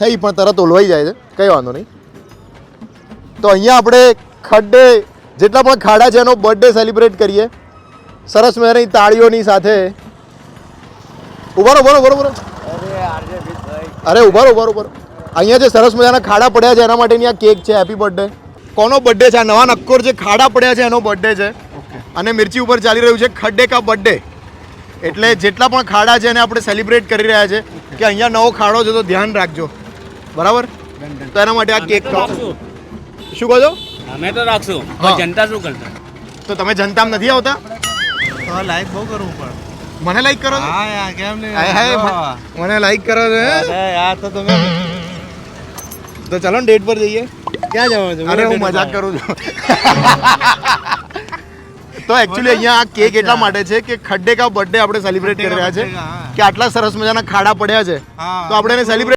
થઈ પણ તરત ઓલવાઈ જાય છે. કંઈ વાંધો નહીં. તો અહીંયા આપણે ખડ્ડે જેટલા પણ ખાડા છે એનો બર્થડે સેલિબ્રેટ કરીએ. સરસ મજાની તાળીઓની સાથે. ઉભારો ઉભારો ઉભારો અરે ઉભારો ઉભારો ઉભારો. અહીંયા જે સરસ મજાના ખાડા પડ્યા છે એના માટેની આ કેક છે હેપી બર્થડે કોનો બર્થડે છે? આ નવા નક્કોર જે ખાડા પડ્યા છે એનો બર્થડે છે. અને મિર્ચી ઉપર ચાલી રહ્યું છે ખડ્ડે કા બર્થડે એટલે જેટલા પણ ખાડા છે એને આપણે સેલિબ્રેટ કરી રહ્યા છે. કે અહીંયા નવો ખાડો છે તો ધ્યાન રાખજો. બરાબર? તો એના માટે આ કેક ખાઓ. શું કહો છો? અમે તો રાખશું. જનતા શું કરશે? તો તમે જનતામાં નથી આવતા? તો લાઈક બહુ કરવું પડે. મને લાઈક કરો હા યાર કેમ નહીં? હાય હાય મને લાઈક કરો છો યાર તો તમે તો ચલો ને ડેટ પર જઈએ. ક્યાં જવાનું છે? અરે હું મજાક કરું છું. તો એકચ્યુઅલી અહીંયા આ કેક એટલા માટે છે કે ખડ્ડે કા બર્થડે આપણે સેલિબ્રેટ કરી રહ્યા છે કા, આટલા સરસ મજાના ખાડા પડ્યા છે. તો આપણે એને સેલિબ્રેટ